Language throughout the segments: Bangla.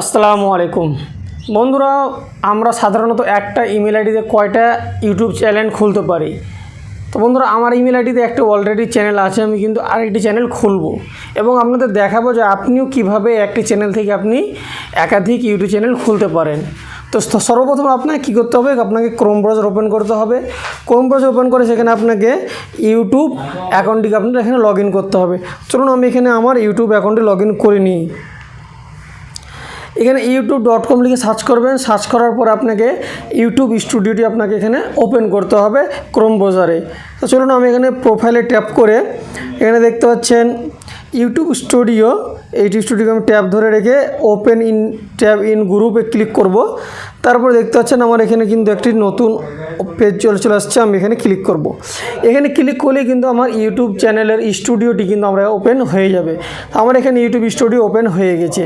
আসসালামু আলাইকুম। বন্ধুরা, আমরা সাধারণত একটা ইমেল আইডিতে কয়টা ইউটিউব চ্যানেল খুলতে পারি? তো বন্ধুরা, আমার ইমেল আইডিতে একটা অলরেডি চ্যানেল আছে, আমি কিন্তু আরেকটি চ্যানেল খুলবো। এবং আপনাদের দেখাবো যে আপনিও কীভাবে একটি চ্যানেল থেকে আপনি একাধিক ইউটিউব চ্যানেল খুলতে পারেন। তো সর্বপ্রথম আপনাকে কী করতে হবে? আপনাকে ক্রোম ব্রাউজার ওপেন করতে হবে। ক্রোম ব্রাউজার ওপেন করে সেখানে আপনাকে ইউটিউব অ্যাকাউন্টটিকে আপনার এখানে লগ করতে হবে। চলুন, আমি এখানে আমার ইউটিউব অ্যাকাউন্টে লগ করে নিই। এখানে ইউটিউব ডট কম লিখে সার্চ করবেন। সার্চ করার পর আপনাকে ইউটিউব স্টুডিওটি আপনাকে এখানে ওপেন করতে হবে ক্রোম ব্রাউজারে তো চলুন আমি এখানে প্রোফাইলে ট্যাপ করে এখানে দেখতে পাচ্ছেন ইউটিউব স্টুডিও ইউটিউব স্টুডিওকে আমি ট্যাব ধরে রেখে ওপেন ইন, ট্যাব ইন গ্রুপে ক্লিক করব। তারপর দেখতে পাচ্ছেন আমার এখানে কিন্তু একটি নতুন পেজ চলে চলে আসছে, আমি এখানে ক্লিক করব। এখানে ক্লিক করলে কিন্তু আমার ইউটিউব চ্যানেলের স্টুডিওটি কিন্তু আমরা ওপেন হয়ে যাবে। আমার এখানে ইউটিউব স্টুডিও ওপেন হয়ে গেছে।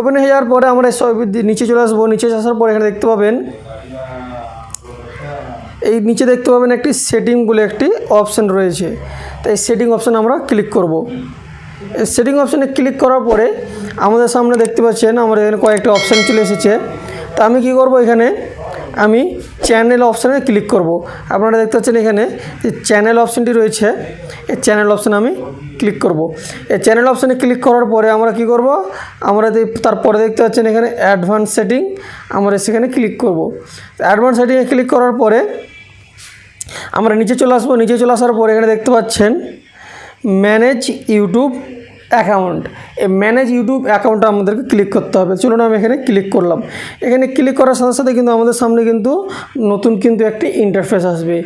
ওপেন হয়ে যাওয়ার পরে আমরা সব নিচে চলে আসব। নিচে আসার পর এখানে দেখতে পাবেন, এই নিচে দেখতে পাবেন একটি সেটিং বলে একটি অপশান রয়েছে। তো এই সেটিং অপশান আমরা ক্লিক করব। এই সেটিং অপশানে ক্লিক করার পরে আমাদের সামনে দেখতে পাচ্ছেন আমার এখানে কয়েকটা অপশান চলে এসেছে। তা আমি কি করব এখানে? আমি চ্যানেল অপশানে ক্লিক করব। আপনারা দেখতে পাচ্ছেন এখানে যে চ্যানেল অপশানটি রয়েছে, এই চ্যানেল অপশানে আমি ক্লিক করব। এই চ্যানেল অপশানে ক্লিক করার পরে আমরা কি করব? আমরা তারপরে দেখতে পাচ্ছেন এখানে অ্যাডভান্স সেটিং আমরা সেখানে ক্লিক করব। অ্যাডভান্স সেটিংয়ে ক্লিক করার পরে আমরা নিচে চলে আসব। নিচে চলে আসার পরে এখানে দেখতে পাচ্ছেন ম্যানেজ ইউটিউব অ্যাকাউন্ট এই ম্যানেজ ইউটিউব অ্যাকাউন্টটা আমাদেরকে ক্লিক করতে হবে। চলুন আমি এখানে ক্লিক করলাম। এখানে ক্লিক করার সাথে সাথে কিন্তু আমাদের সামনে কিন্তু নতুন কিন্তু একটি ইন্টারফেস আসবে।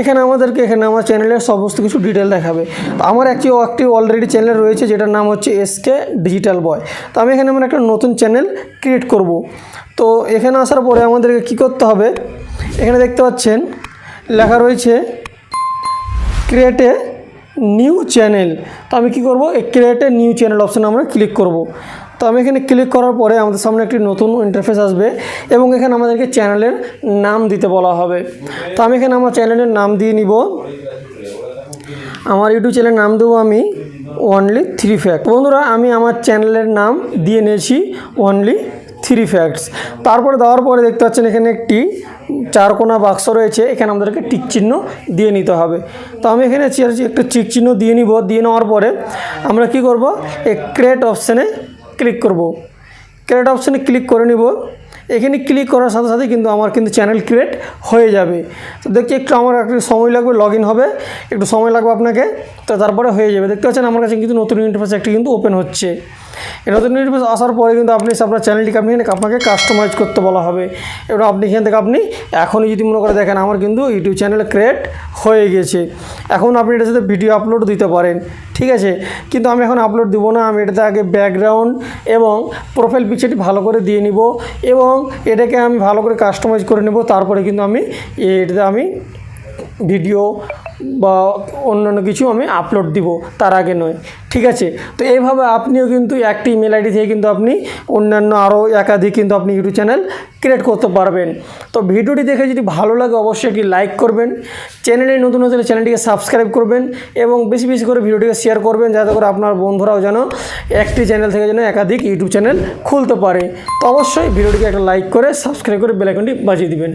এখানে আমাদেরকে এখানে আমার চ্যানেলের সমস্ত কিছু ডিটেল দেখাবে। তো আমার একটি একটি অলরেডি চ্যানেল রয়েছে, যেটার নাম হচ্ছে এসকে ডিজিটাল বয় তো আমি এখানে আমার একটা নতুন চ্যানেল ক্রিয়েট করব। তো এখানে আসার পরে আমাদেরকে কী করতে হবে? এখানে দেখতে পাচ্ছেন, লেখা রয়েছে ক্রিয়েট নিউ চ্যানেল তো আমি কি করব? এই ক্রিয়েট নিউ চ্যানেল অপশানে আমরা ক্লিক করব। তো আমি এখানে ক্লিক করার পরে আমাদের সামনে একটি নতুন ইন্টারফেস আসবে এবং এখানে আমাদেরকে চ্যানেলের নাম দিতে বলা হবে। তো আমি এখানে আমার চ্যানেলের নাম দিয়ে নিব। আমার ইউটিউব চ্যানেলের নাম দেবো আমি অনলি থ্রি ফ্যাক্ট বন্ধুরা, আমি আমার চ্যানেলের নাম দিয়ে নিয়েছি অনলি থ্রি ফ্যাক্টস তারপরে দেওয়ার পরে দেখতে পাচ্ছেন এখানে একটি চারকোনা বাক্স রয়েছে। এখানে আমাদেরকে টিক চিহ্ন দিয়ে নিতে হবে। তো আমি এখানে একটা চিক চিহ্ন দিয়ে নিব, দিয়ে নেওয়ার পরে আমরা কি করব? এই ক্রেট অপশানে ক্লিক করব। ক্রেট অপশানে ক্লিক করে নিব। এখানে ক্লিক করার সাথে সাথে কিন্তু আমার কিন্তু চ্যানেল ক্রিয়েট হয়ে যাবে। তো দেখছি একটু আমার একটু সময় লাগবে লগ হবে। একটু সময় লাগবে আপনাকে, তো তারপরে হয়ে যাবে। দেখতে পাচ্ছেন আমার কাছে কিন্তু নতুন ইন্টারফেস একটি কিন্তু ওপেন হচ্ছে। এই নতুন ইন্টারফেস আসার পরে কিন্তু আপনি আপনার চ্যানেলটিকে আপনি আপনাকে কাস্টমাইজ করতে বলা হবে। এবার আপনি এখান থেকে আপনি এখনই যদি মনে করে দেখেন আমার কিন্তু ইউটিউব চ্যানেল ক্রিয়েট হয়ে গেছে। এখন আপনি এটার সাথে ভিডিও আপলোড দিতে পারেন, ঠিক আছে? কিন্তু আমি এখন আপলোড দিব না, আমি এটাতে আগে ব্যাকগ্রাউন্ড এবং প্রোফাইল পিকচারটি ভালো করে দিয়ে নিব এবং এটাকে আমি ভালো করে কাস্টমাইজ করে নেব। তারপরে কিন্তু আমি এটাতে আমি ভিডিও বা অন্যান্য কিছু আমি আপলোড দিব। তার আগে নয়। ঠিক আছে? তো এইভাবে আপনিও কিন্তু একটি ইমেল আইডি থেকে কিন্তু আপনি অন্যান্য আরও একাধিক কিন্তু আপনি ইউটিউব চ্যানেল ক্রিয়েট করতে পারবেন। তো ভিডিওটি দেখে যদি ভালো লাগে, অবশ্যই একটি লাইক করবেন। চ্যানেলে নতুন নতুন চ্যানেলটিকে সাবস্ক্রাইব করবেন এবং বেশি বেশি করে ভিডিওটিকে শেয়ার করবেন, যাতে করে আপনার বন্ধুরাও যেন একটি চ্যানেল থেকে যেন একাধিক ইউটিউব চ্যানেল খুলতে পারে। তো অবশ্যই ভিডিওটিকে একটা লাইক করে সাবস্ক্রাইব করে বেলাইকনটি বাজিয়ে দিবেন।